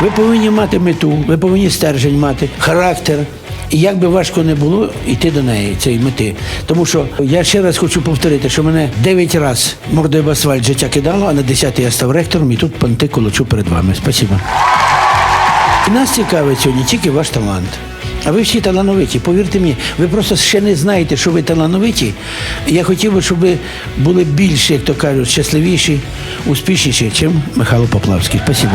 Ви повинні мати мету, ви повинні стержень мати, характер. І як би важко не було йти до неї, цієї мети. Тому що я ще раз хочу повторити, що мене 9 разів мордою в асфальт життя кидало, а на 10 я став ректором і тут понти колочу перед вами. Спасибо. І нас цікавить сьогодні тільки ваш талант. А ви всі талановиті, повірте мені, ви просто ще не знаєте, що ви талановиті. Я хотів би, щоб ви були більше, як то кажуть, щасливіші, успішніші, ніж Михайло Поплавський. Спасибо.